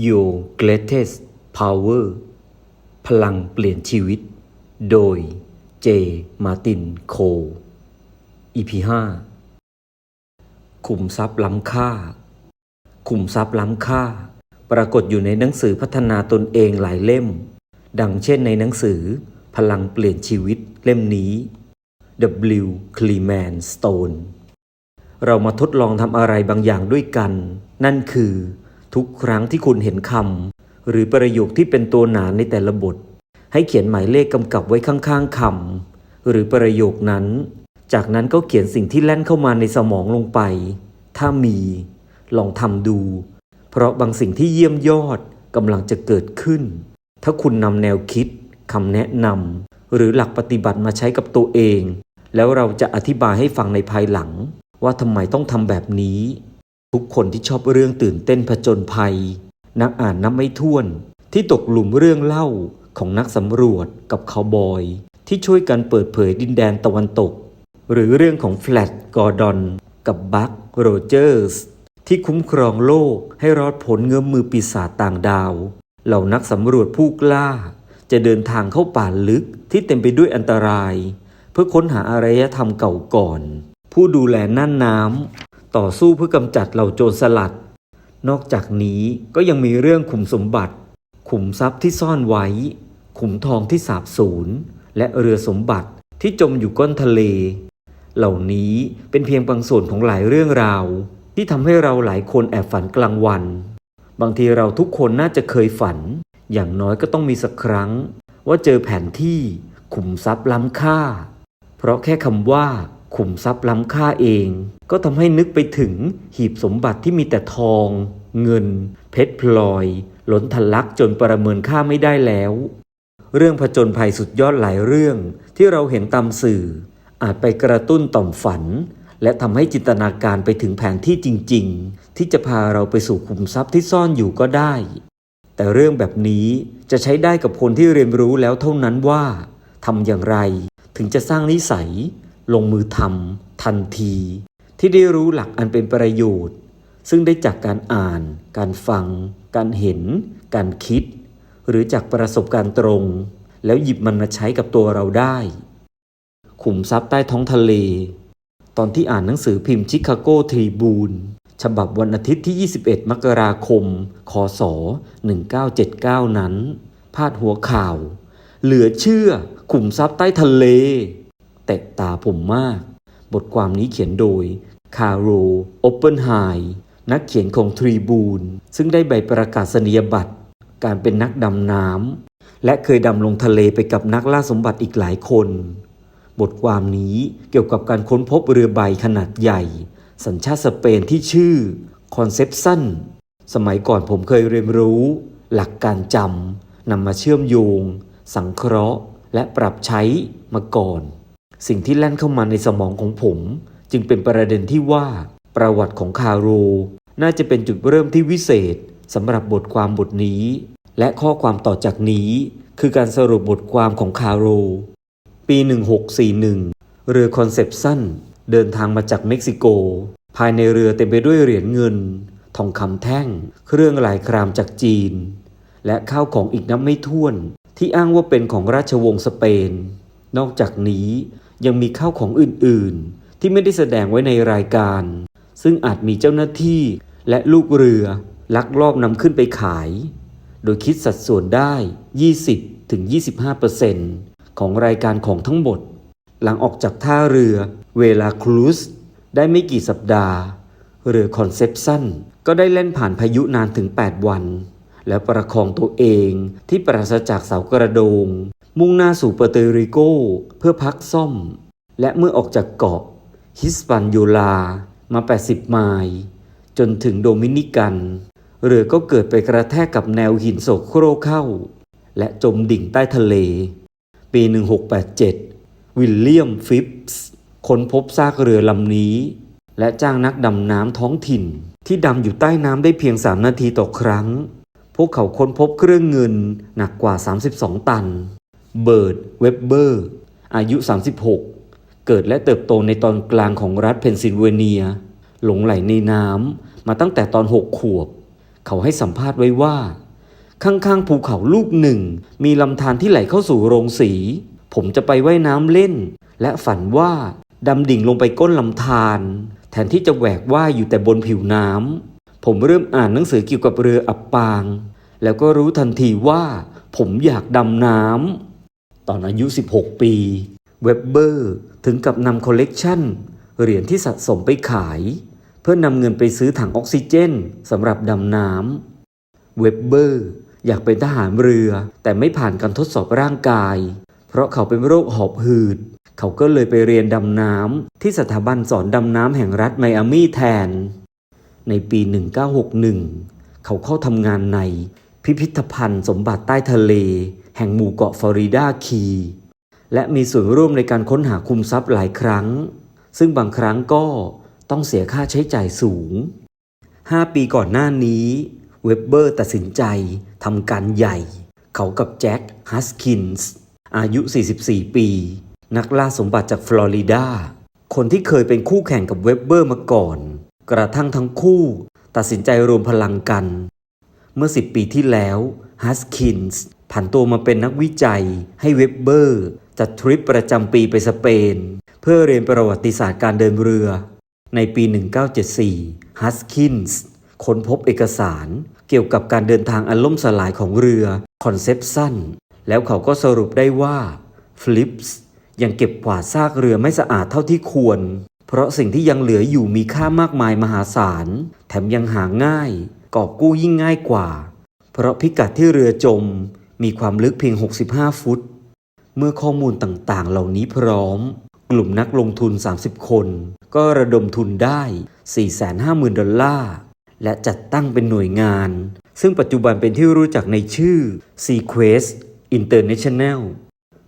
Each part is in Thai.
Your Greatest Power พลังเปลี่ยนชีวิต โดย เจ มาติน โค EP 5ขุมทรัพย์ล้ำค่า ขุมทรัพย์ล้ำค่า ปรากฏอยู่ในหนังสือพัฒนาตนเองหลายเล่ม ดังเช่นในหนังสือ พลังเปลี่ยนชีวิตเล่มนี้ W. Cleman Stone เรามาทดลองทำอะไรบางอย่างด้วยกัน นั่นคือ ทุกครั้งที่คุณเห็นคำหรือประโยคที่เป็นตัวหนาในแต่ละบท ให้เขียนหมายเลขกำกับไว้ข้างๆคำหรือประโยคนั้น จากนั้นก็เขียนสิ่งที่แล่นเข้ามาในสมองลงไป ถ้ามี ลองทำดู เพราะบางสิ่งที่เยี่ยมยอดกำลังจะเกิดขึ้น ถ้าคุณนำแนวคิดคำแนะนำหรือหลักปฏิบัติมาใช้กับตัวเอง แล้วเราจะอธิบายให้ฟังในภายหลัง ว่าทำไมต้องทำแบบนี้ ทุกคนที่ชอบเรื่องตื่นเต้นผจญภัย นักอ่านนับไม่ถ้วน ที่ตกหลุมเรื่องเล่าของนักสำรวจกับคาวบอย ที่ช่วยกันเปิดเผยดินแดนตะวันตก หรือเรื่องของแฟลตกอร์ดอนกับบัคโรเจอร์สที่คุ้มครองโลกให้รอดพ้นเงื้อมมือปีศาจต่างดาว เหล่านักสำรวจผู้กล้า จะเดินทางเข้าป่าลึกที่เต็มไปด้วยอันตราย เพื่อค้นหาอารยธรรมเก่าก่อน ผู้ดูแลน่านน้ำ ต่อสู้เพื่อกำจัดเหล่าโจรสลัด นอกจากนี้ก็ยังมีเรื่องขุมสมบัติ ขุมทรัพย์ที่ซ่อนไว้ ขุมทองที่สาบสูญ และเรือสมบัติที่จมอยู่ก้นทะเล เหล่านี้เป็นเพียงบางส่วนของหลายเรื่องราว ที่ทำให้เราหลายคนแอบฝันกลางวัน บางทีเราทุกคนน่าจะเคยฝัน อย่างน้อยก็ต้องมีสักครั้ง ว่าเจอแผนที่ขุมทรัพย์ล้ำค่า เพราะแค่คำว่า ขุมทรัพย์ล้ำค่าเอง ก็ทำให้นึกไปถึงหีบสมบัติที่มีแต่ทอง เงิน เพชรพลอย ล้นทะลักจนประเมินค่าไม่ได้แล้ว เรื่องผจญภัยสุดยอดหลายเรื่องที่เราเห็นตามสื่อ อาจไปกระตุ้นต่อมฝัน และทำให้จินตนาการไปถึงแผนที่จริง ๆ ที่จะพาเราไปสู่ขุมทรัพย์ที่ซ่อนอยู่ก็ได้ แต่เรื่องแบบนี้จะใช้ได้กับคนที่เรียนรู้แล้วเท่านั้นว่าทำอย่างไรถึงจะสร้างนิสัย ลงมือทำทันที ที่ได้รู้หลักอันเป็นประโยชน์ ซึ่งได้จากการอ่าน การฟัง การเห็น การคิด หรือจากประสบการณ์ตรง แล้วหยิบมันมาใช้กับตัวเราได้ ขุมทรัพย์ใต้ท้องทะเล ตอนที่อ่านหนังสือพิมพ์ชิคาโกทรีบูนฉบับวันอาทิตย์ที่ 21 มกราคม คศ 1979 นั้น พาดหัวข่าว เหลือเชื่อขุมทรัพย์ใต้ทะเล แตะตาผมมาก บทความนี้เขียนโดยคาโรโอเปนไฮนักเขียนของทรีบูนซึ่งได้ใบประกาศนียบัตร การเป็นนักดำน้ำและเคยดำลงทะเลไปกับนักล่าสมบัติอีกหลายคน บทความนี้เกี่ยวกับการค้นพบเรือใบขนาดใหญ่ สัญชาติสเปนที่ชื่อคอนเซปชันสมัยก่อนผมเคยเรียนรู้ หลักการจำนำมาเชื่อมโยง สังเคราะห์ และปรับใช้มาก่อน สิ่งที่แล่นเข้ามาในสมองของผม จึงเป็นประเด็นที่ว่า ประวัติของคาโร น่าจะเป็นจุดเริ่มที่วิเศษสำหรับบทความบทนี้ และข้อความต่อจากนี้ คือการสรุปบทความของคาโร ปี 1641 เรือคอนเซปชันเดินทางมาจากเม็กซิโก ภายในเรือเต็มไปด้วยเหรียญเงิน ทองคำแท่ง เครื่องลายครามจากจีน และข้าวของอีกนับไม่ถ้วนที่อ้างว่าเป็นของราชวงศ์สเปน นอกจากนี้ ยังมีข้าวของอื่นๆ ที่ไม่ได้แสดงไว้ในรายการ ซึ่งอาจมีเจ้าหน้าที่และลูกเรือลักลอบนำขึ้นไปขาย โดยคิดสัดส่วนได้ 20-25%ของรายการของทั้งหมด หลังออกจากท่าเรือเวลาครูซได้ไม่กี่สัปดาห์ เรือคอนเซปชันก็ได้เล่นผ่านพายุนานถึง 8 วัน แล้วประคองตัวเองที่ปราศจากเสากระโดง มุ่งหน้าสู่เปอร์เตริโกเพื่อพักซ่อม และเมื่อออกจากเกาะฮิสปันโยลามา 80 ไมล์จนถึงโดมินิกัน เรือก็เกิดไปกระแทกกับแนวหินโศกโครกเข้า และจมดิ่งใต้ทะเล ปี 1687 วิลเลียมฟิปส์ค้นพบซากเรือลำนี้ และจ้างนักดำน้ำท้องถิ่น ที่ดำอยู่ใต้น้ำได้เพียง 3 นาทีต่อครั้ง พวกเขาค้นพบเครื่องเงินหนักกว่า 32 ตัน เบิร์ดเวบเบอร์ อายุ 36 เกิดและเติบโตในตอนกลางของรัฐเพนซิลเวเนีย หลงไหลในน้ำมาตั้งแต่ตอน 6 ขวบ เขาให้สัมภาษณ์ไว้ว่า ข้างๆภูเขาลูกหนึ่ง มีลำธารที่ไหลเข้าสู่โรงสี ผมจะไปไว่ายน้ำเล่น และฝันว่าดำดิ่งลงไปก้นลำธารแทนที่จะแหวกว่ายอยู่แต่บนผิวน้ำผมเริ่มอ่านหนังสือเกี่ยวกับเรืออับปาง แล้วก็รู้ทันทีว่าผมอยากดำน้ำ ตอนอายุ 16 ปี เว็บเบอร์ถึงกับนำคอลเลกชันเหรียญที่สะสมไปขาย เพื่อนำเงินไปซื้อถังออกซิเจนสำหรับดำน้ำเว็บเบอร์อยากเป็นทหารเรือ แต่ไม่ผ่านการทดสอบร่างกาย เพราะเขาเป็นโรคหอบหืด เขาก็เลยไปเรียนดำน้ำที่สถาบันสอนดำน้ำแห่งรัฐไมอามี่แทน ในปี 1961 เขาเข้าทำงานใน พิพิธภัณฑ์สมบัติใต้ทะเล แห่งหมู่เกาะฟลอริดาคี และมีส่วนร่วมในการค้นหาคุมทรัพย์หลายครั้ง ซึ่งบางครั้งก็ต้องเสียค่าใช้จ่ายสูง 5 ปีก่อนหน้านี้ เว็บเบอร์ตัดสินใจทำการใหญ่ เขากับแจ็คฮัสคินส์อายุ 44 ปี นักล่าสมบัติจากฟลอริดา คนที่เคยเป็นคู่แข่งกับเว็บเบอร์มาก่อน กระทั่งทั้งคู่ ตัดสินใจรวมพลังกัน เมื่อ 10 ปีที่แล้วฮัสคินส์ผันตัวมาเป็นนักวิจัยให้เว็บเบอร์ จัดทริปประจำปีไปสเปน เพื่อเรียนประวัติศาสตร์การเดินเรือ ในปี 1974 ฮัสคินส์ค้นพบเอกสารเกี่ยวกับการเดินทางอันล่มสลายของเรือคอนเซปชันแล้วเขาก็สรุปได้ว่าฟลิปส์ยังเก็บกวาดซากเรือไม่สะอาดเท่าที่ควร เพราะสิ่งที่ยังเหลืออยู่มีค่ามากมายมหาศาล แถมยังหาง่าย กอบกู้ยิ่งง่ายกว่า เพราะพิกัดที่เรือจมมีความลึกเพียง 65 ฟุต เมื่อข้อมูลต่างๆ เหล่านี้พร้อม กลุ่มนักลงทุน 30 คน ก็ระดมทุนได้ 450,000 ดอลลาร์ และจัดตั้งเป็นหน่วยงาน ซึ่งปัจจุบันเป็นที่รู้จักในชื่อ Sequest International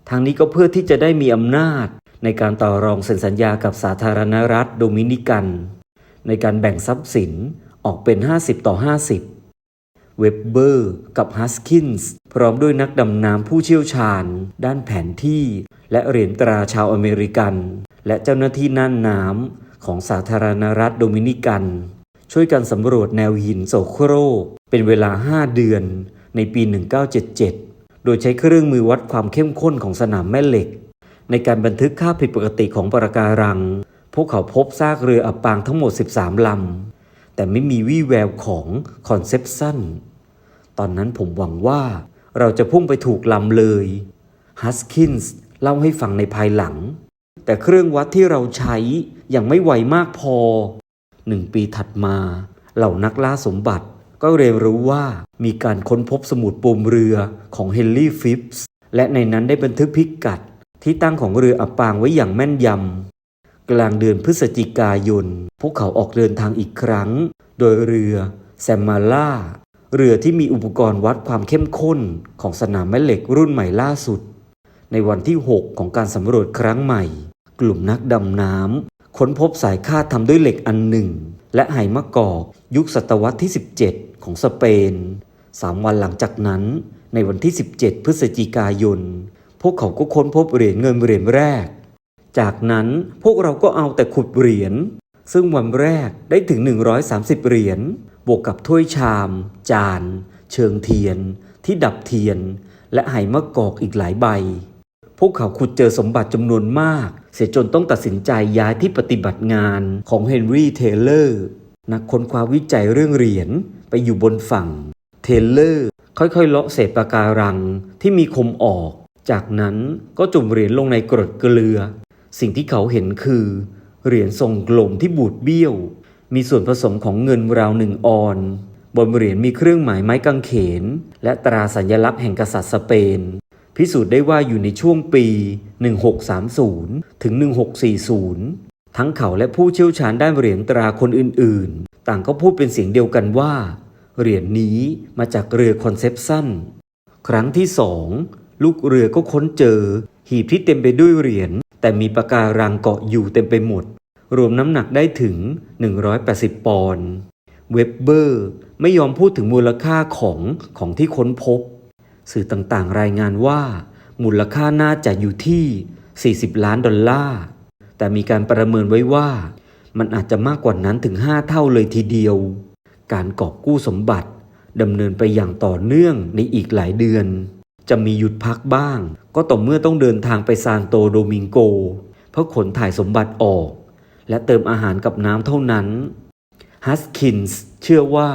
ทางนี้ก็เพื่อที่จะได้มีอำนาจในการต่อรองเซ็นสัญญากับสาธารณรัฐโดมินิกัน ในการแบ่งทรัพย์สิน ออกเป็น 50 ต่อ 50 เว็บเบอร์กับฮัสคินส์พร้อมด้วยนักดำน้ำผู้เชี่ยวชาญ ด้านแผนที่ และเหรียญตราชาวอเมริกัน และเจ้าหน้าที่น่านน้ำของสาธารณรัฐโดมินิกัน ช่วยกันสำรวจแนวหินโซโครก เป็นเวลา 5 เดือนในปี 1977 โดยใช้เครื่องมือวัดความเข้มข้นของสนามแม่เหล็ก ในการบันทึกค่าผิดปกติของปะการัง พวกเขาพบซากเรืออับปางทั้งหมด 13 ลำ แต่ไม่มีวี่แววของคอนเซปชันตอนนั้นผมหวังว่าเราจะพุ่งไปถูกลำเลยฮัสคินส์เล่าให้ฟังในภายหลัง แต่เครื่องวัดที่เราใช้ยังไม่ไวมากพอ หนึ่งปีถัดมา เหล่านักล่าสมบัติก็เรียนรู้ว่ามีการค้นพบสมุดปูมเรือของเฮนรี่ฟิปส์และในนั้นได้บันทึกพิกัดที่ตั้งของเรืออับปางไว้อย่างแม่นยำ กลางเดือนพฤศจิกายน พวกเขาออกเดินทางอีกครั้ง โดยเรือแซมมาล่า เรือที่มีอุปกรณ์วัดความเข้มข้นของสนามแม่เหล็กรุ่นใหม่ล่าสุด ในวันที่ 6 ของการสำรวจครั้งใหม่ กลุ่มนักดำน้ำค้นพบสายคาดทำด้วยเหล็กอันหนึ่ง และไหมะกอกยุคศตวรรษที่ 17 ของสเปนสามวันหลังจากนั้น ในวันที่ 17 พฤศจิกายน พวกเขาก็ค้นพบเหรียญเงินเหรียญแรก จากนั้นพวกเราก็เอาแต่ขุดเหรียญ ซึ่งวันแรกได้ถึง 130 เหรียญ บวกกับถ้วยชาม จาน เชิงเทียน ที่ดับเทียน และไหมะกอกอีกหลายใบ พวกเขาขุดเจอสมบัติจำนวนมาก เสียจนต้องตัดสินใจย้ายที่ปฏิบัติงานของเฮนรี่เทเลอร์ นักค้นคว้าวิจัยเรื่องเหรียญไปอยู่บนฝั่ง เทเลอร์ค่อยๆ เลาะเศษปะการังที่มีคมออก จากนั้นก็จุ่มเหรียญลงในกรดเกลือ สิ่งที่เขาเห็นคือ เหรียญทรงกลมที่บูดเบี้ยว มีส่วนผสมของเงินราวหนึ่งออน บนเหรียญมีเครื่องหมายไม้กางเขน และตราสัญลักษณ์แห่งกษัตริย์สเปน พิสูจน์ได้ว่าอยู่ในช่วงปี 1630 ถึง 1640 ทั้งเขาและผู้เชี่ยวชาญด้านเหรียญตราคนอื่นๆ ต่างก็พูดเป็นเสียงเดียวกันว่า เหรียญนี้มาจากเรือคอนเซปชันครั้งที่สองลูกเรือก็ค้นเจอ หีบที่เต็มไปด้วยเหรียญ แต่มีปะการังเกาะอยู่เต็มไปหมด รวมน้ำหนักได้ถึง 180 ปอนด์เว็บเบอร์ไม่ยอมพูดถึงมูลค่าของของที่ค้นพบ สื่อต่างๆรายงานว่า มูลค่าน่าจะอยู่ที่ 40 ล้านดอลลาร์แต่มีการประเมินไว้ว่า มันอาจจะมากกว่านั้นถึง 5 เท่าเลยทีเดียว การกอบกู้สมบัติดำเนินไปอย่างต่อเนื่องในอีกหลายเดือน จะมีหยุดพักบ้าง ก็ต่อเมื่อต้องเดินทางไปซานโตโดมิงโก เพื่อขนถ่ายสมบัติออก และเติมอาหารกับน้ำเท่านั้นฮัสคินส์เชื่อว่า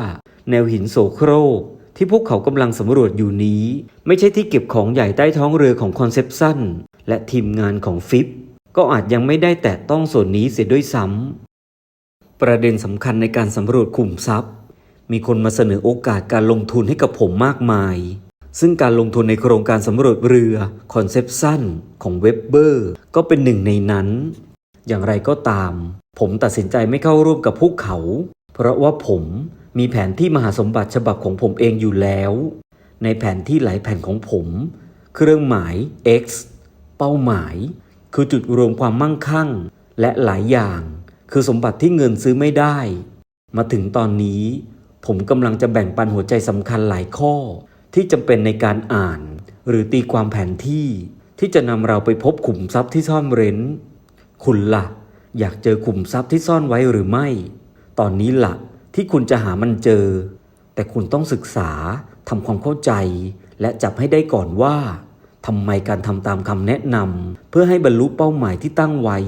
แนวหินโสโครกที่พวกเขากำลังสำรวจอยู่นี้ ไม่ใช่ที่เก็บของใหญ่ใต้ท้องเรือของคอนเซปชันและทีมงานของฟิปก็อาจยังไม่ได้แตะต้องส่วนนี้เสียด้วยซ้ำประเด็นสำคัญในการสำรวจขุมทรัพย์ มีคนมาเสนอโอกาสการลงทุนให้กับผมมากมาย ซึ่งการลงทุนในโครงการสำรวจเรือคอนเซปชันของเว็บเบอร์ก็เป็นหนึ่งในนั้น อย่างไรก็ตาม ผมตัดสินใจไม่เข้าร่วมกับพวกเขา เพราะว่าผมมีแผนที่มหาสมบัติฉบับของผมเองอยู่แล้ว ในแผนที่หลายแผ่นของผม เครื่องหมาย X เป้าหมาย คือจุดรวมความมั่งคั่ง และหลายอย่าง คือสมบัติที่เงินซื้อไม่ได้ มาถึงตอนนี้ ผมกำลังจะแบ่งปันหัวใจสำคัญหลายข้อ ที่จำเป็นในการอ่าน หรือตีความแผนที่ ที่จะนำเราไปพบขุมทรัพย์ที่ซ่อนเร้น คุณละ่ะ อยากเจอขุมทรัพย์ที่ซ่อนไว้หรือไม่ ตอนนี้ละ่ะ ที่คุณจะหามันเจอ แต่คุณต้องศึกษาทำความเข้าใจ และจับให้ได้ก่อนว่าทำไมการทำตามคำแนะนำเพื่อให้บรรลุเป้าหมายที่ตั้งไว้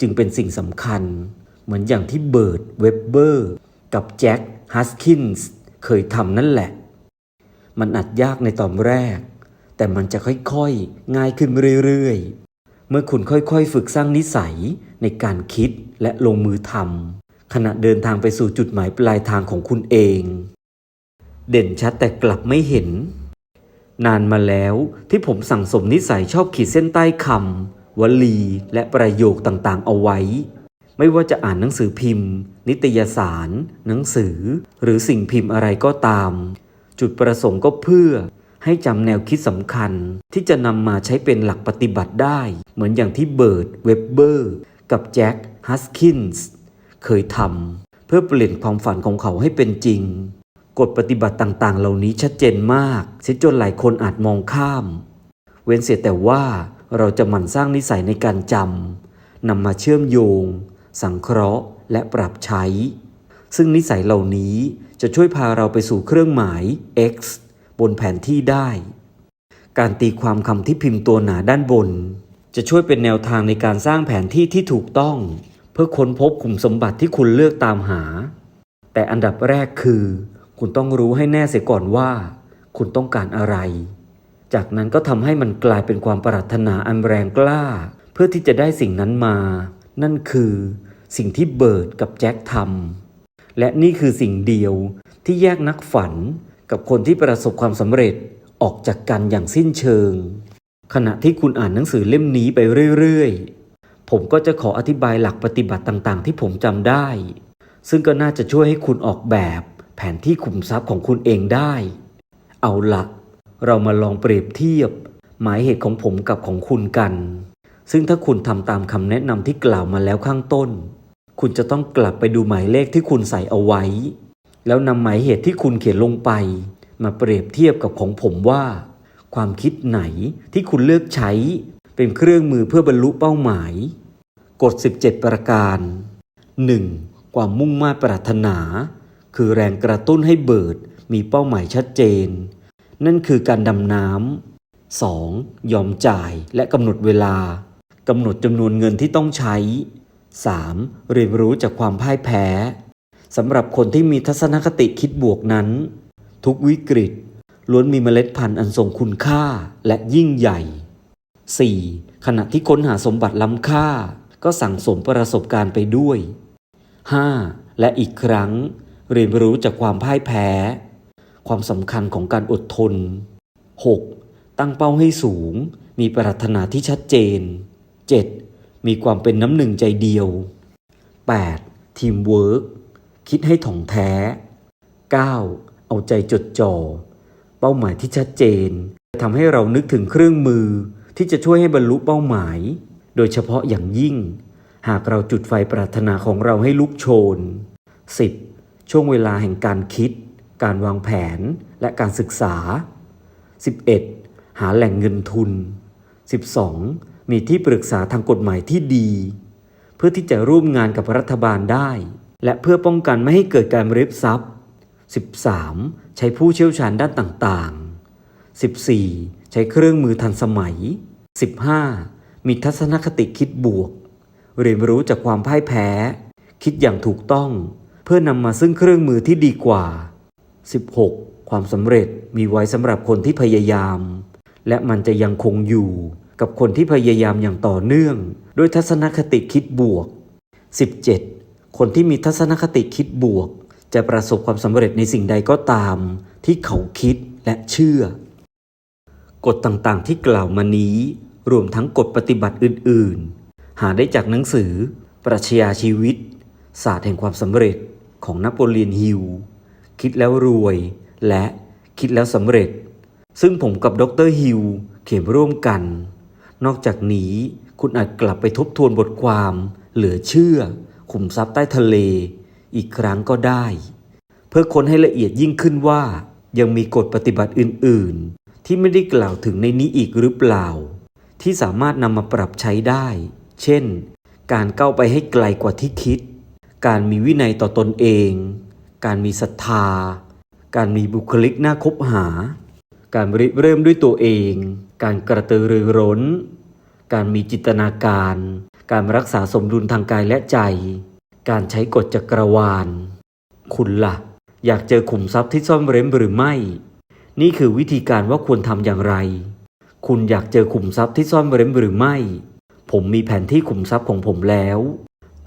จึงเป็นสิ่งสำคัญ เหมือนอย่างที่เบิร์ดเวบเบอร์ กับแจ็คฮัสคินส์เคยทำนั่นแหละ มันอาจยากในตอนแรก แต่มันจะค่อยๆ ง่ายขึ้นเรื่อยๆ เมื่อคุณค่อยๆ ฝึกสร้างนิสัยในการคิดและลงมือทำขณะเดินทางไปสู่จุดหมายปลายทางของคุณเอง เด่นชัดแต่กลับไม่เห็น นานมาแล้วที่ผมสั่งสมนิสัยชอบขีดเส้นใต้คำวลีและประโยคต่างๆ เอาไว้ ไม่ว่าจะอ่านหนังสือพิมพ์ นิตยสาร หนังสือ หรือสิ่งพิมพ์อะไรก็ตาม จุดประสงค์ก็เพื่อให้จำแนวคิดสำคัญ ที่จะนำมาใช้เป็นหลักปฏิบัติได้ เหมือนอย่างที่เบิร์ดเวบเบอร์กับแจ็คฮัสคินส์เคยทำเพื่อเปลี่ยนความฝันของเขาให้เป็นจริง กฎปฏิบัติต่างๆ เหล่านี้ชัดเจนมากเสียจนหลายคนอาจมองข้าม เว้นเสียแต่ว่าเราจะหมั่นสร้างนิสัยในการจำนำมาเชื่อมโยง สังเคราะห์ และปรับใช้ ซึ่งนิสัยเหล่านี้จะช่วยพาเราไปสู่เครื่องหมาย X บนแผนที่ได้ การตีความคำที่พิมพ์ตัวหนาด้านบน จะช่วยเป็นแนวทางในการสร้างแผนที่ที่ถูกต้อง เพื่อค้นพบขุมสมบัติที่คุณเลือกตามหา แต่อันดับแรกคือ คุณต้องรู้ให้แน่เสียก่อนว่า คุณต้องการอะไร จากนั้นก็ทำให้มันกลายเป็นความปรารถนาอันแรงกล้า เพื่อที่จะได้สิ่งนั้นมา นั่นคือ สิ่งที่เบิร์ดกับแจ็คทำ และนี่คือสิ่งเดียวที่แยกนักฝันกับคนที่ประสบความสำเร็จออกจากกันอย่างสิ้นเชิง ขณะที่คุณอ่านหนังสือเล่มนี้ไปเรื่อยๆ ผมก็จะขออธิบายหลักปฏิบัติต่างๆ ที่ผมจำได้ ซึ่งก็น่าจะช่วยให้คุณออกแบบแผนที่ขุมทรัพย์ของคุณเองได้ เอาละเรามาลองเปรียบเทียบ หมายเหตุของผมกับของคุณกัน ซึ่งถ้าคุณทำตามคำแนะนำที่กล่าวมาแล้วข้างต้น คุณจะต้องกลับไปดูหมายเลขที่คุณใส่เอาไว้ แล้วนำหมายเหตุที่คุณเขียนลงไป มาเปรียบเทียบกับของผมว่า ความคิดไหนที่คุณเลือกใช้ เป็นเครื่องมือเพื่อบรรลุเป้าหมาย กฎ 17 ประการ 1. ความมุ่งมา่ปรารถนา คือแรงกระตุ้นให้เบิดมีเป้าหมายชัดเจน นั่นคือการดำน้ำ 2. ยอมจ่ายและกำหนดเวลากำหนดจำนวนเงินที่ต้องใช้ 3. เรียนรู้จากความพ่ายแพ้สำหรับคนที่มีทัศนคติคิดบวกนั้น ทุกวิกฤต ล้วนมีเมล็ดพันธุ์อันทรงคุณค่าและยิ่งใหญ่ 4. ขณะที่ค้นหาสมบัติล้ำค่า ก็สั่งสมประสบการณ์ไปด้วย 5. และอีกครั้ง เรียนรู้จากความพ่ายแพ้ ความสำคัญของการอดทน 6. ตั้งเป้าให้สูง มีปรารถนาที่ชัดเจน 7. มีความเป็นน้ำหนึ่งใจเดียว 8. ทีมเวิร์กคิดให้ถ่องแท้ 9. เอาใจจดจ่อ เป้าหมายที่ชัดเจนทำให้เรานึกถึงเครื่องมือ ที่จะช่วยให้บรรลุเป้าหมาย โดยเฉพาะอย่างยิ่ง หากเราจุดไฟปรารถนาของเราให้ลุกโชน 10. ช่วงเวลาแห่งการคิด การวางแผนและการศึกษา 11. หาแหล่งเงินทุน 12. มีที่ปรึกษาทางกฎหมายที่ดี เพื่อที่จะร่วมงานกับรัฐบาลได้ และเพื่อป้องกันไม่ให้เกิดการริบทรัพย์ 13. ใช้ผู้เชี่ยวชาญด้านต่างๆ 14. ใช้เครื่องมือทันสมัย 15. มีทัศนคติคิดบวก เรียนรู้จากความพ่ายแพ้ คิดอย่างถูกต้อง เพื่อนำมาซึ่งเครื่องมือที่ดีกว่า 16. ความสำเร็จมีไว้สำหรับคนที่พยายาม และมันจะยังคงอยู่ กับคนที่พยายามอย่างต่อเนื่อง ด้วยทัศนคติคิดบวก 17. คนที่มีทัศนคติคิดบวก จะประสบความสำเร็จในสิ่งใดก็ตาม ที่เขาคิดและเชื่อ กฎต่างๆ ที่กล่าวมานี้ รวมทั้งกฎปฏิบัติอื่น ๆ หาได้จากหนังสือ ปรัชญาชีวิต ศาสตร์แห่งความสำเร็จของนโปเลียนฮิลคิดแล้วรวยและคิดแล้วสำเร็จ ซึ่งผมกับดรฮิลเขียนร่วมกัน นอกจากนี้คุณอาจกลับไปทบทวนบทความ เหลือเชื่อ ขุมทรัพย์ใต้ทะเล อีกครั้งก็ได้ เพื่อค้นให้ละเอียดยิ่งขึ้นว่า ยังมีกฎปฏิบัติอื่น ๆ ที่ไม่ได้กล่าวถึงในนี้อีกหรือเปล่า ที่สามารถนำมาปรับใช้ได้ เช่น การก้าวไปให้ไกลกว่าที่คิด การมีวินัยต่อตนเอง การมีศรัทธา การมีบุคลิกน่าคบหา การริเริ่มด้วยตัวเอง การกระตือรือร้น การมีจินตนาการ การรักษาสมดุลทางกายและใจ การใช้กฎจักรวาล คุณละ่ะ อยากเจอขุมทรัพย์ที่ซ่อนเร้นหรือไม่ นี่คือวิธีการว่าควรทำอย่างไร คุณอยากเจอขุมทรัพย์ที่ซ่อนเร้นหรือไม่ ผมมีแผนที่ขุมทรัพย์ของผมแล้ว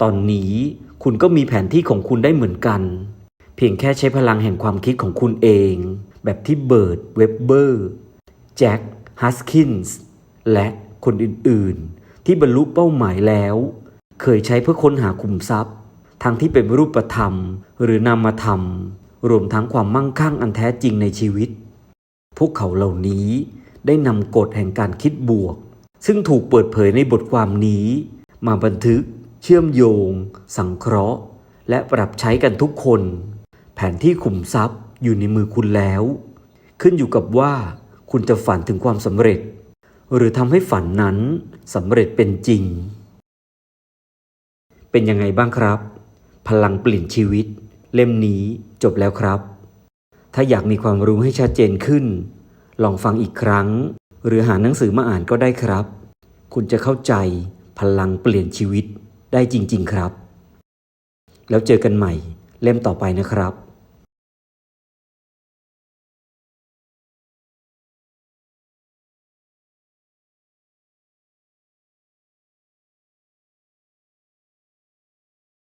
ตอนนี้คุณก็มีแผนที่ของคุณได้เหมือนกัน เพียงแค่ใช้พลังแห่งความคิดของคุณเอง แบบที่เบิร์ดเวบเบอร์แจ็คฮัสคินส์และคนอื่นๆ ที่บรรลุเป้าหมายแล้ว เคยใช้เพื่อค้นหาขุมทรัพย์ ทั้งที่เป็นรูปธรรมหรือนามธรรม รวมทั้งความมั่งคั่งอันแท้จริงในชีวิต พวกเขาเหล่านี้ได้นำกฎแห่งการคิดบวก ซึ่งถูกเปิดเผยในบทความนี้ มาบันทึก เชื่อมโยง สังเคราะห์ และปรับใช้กันทุกคน แผนที่ขุมทรัพย์ อยู่ในมือคุณแล้ว ขึ้นอยู่กับว่าคุณจะฝันถึงความสำเร็จ หรือทำให้ฝันนั้นสำเร็จเป็นจริง เป็นยังไงบ้างครับ พลังเปลี่ยนชีวิต เล่มนี้จบแล้วครับ ถ้าอยากมีความรู้ให้ชัดเจนขึ้น ลองฟังอีกครั้ง หรือหาหนังสือมาอ่านก็ได้ครับ คุณจะเข้าใจพลังเปลี่ยนชีวิตได้จริง ๆ ครับ แล้วเจอกันใหม่เล่มต่อไปนะครับ